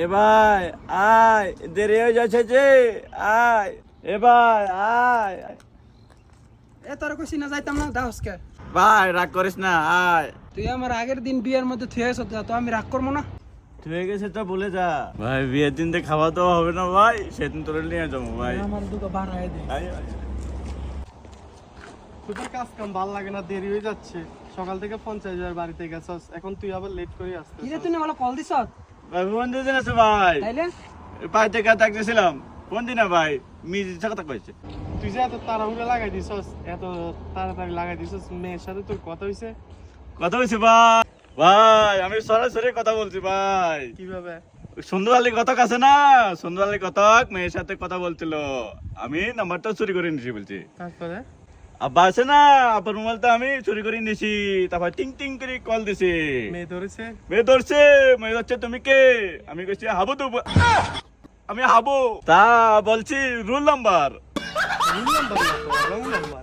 এ ভাই আয় দেরি হয়ে যাচ্ছে যে আয় এ ভাই আয়। এ তোর কইছি না যাইতাম না দাহসকে ভাই রাগ করিস না আয়। তুই আমার আগের দিন বিয়ের মধ্যে থুয়ে এসো তো আমি রাগ করব না। তুই হয়ে গেছে তো বলে যা। ভাই বিয়ের দিন তো খাওয়া দাওয়া হবে না ভাই। সেদিন তোর নিয়ে যাব ভাই। আমার দুটো বাড়ায় দে। তোদের কাজ কাম ভালো লাগে না দেরি হয়ে যাচ্ছে। সকাল থেকে পঞ্চাশ হাজার বাড়িতে গেছস এখন তুই আবার লেট করে আসতে কি রে তুই না বলো কল দিছ ভাই ফোন দিয়েছেন আছে ভাই। তাইলে? পাঁচ থেকে থাকতেছিলাম। ফোন দি না ভাই মিজ কথা কইছে তুই যে এত তাড়াহুড়ো লাগাই দিছস এত তাড়াতাড়ি লাগাই দিছস মেয়ের সাথে তোর কথা হইছে? কথা বলছি ভাই। ভাই আমি সরাসরি কথা বলছি ভাই। কীভাবে? সুন্দর আলী কতক আছে না সুন্দর আলী কতক মেয়ের সাথে কথা বলছিল। আমি নাম্বারটা চুরি করে নিয়েছি বলছি। তারপরে? আব্বা আছে না আপনার মোবাইলটা আমি চুরি করে নিয়েছি। তারপর টিং টিং করে কল দিছি। মেয়ে ধরেছে? মেয়ে ধরছে মেয়ে ধরছে তুমি কে? আমি কইছি হাবু তো আমি হাবু। তা বলছি রুল নাম্বার। রুল নাম্বার না নাম্বার।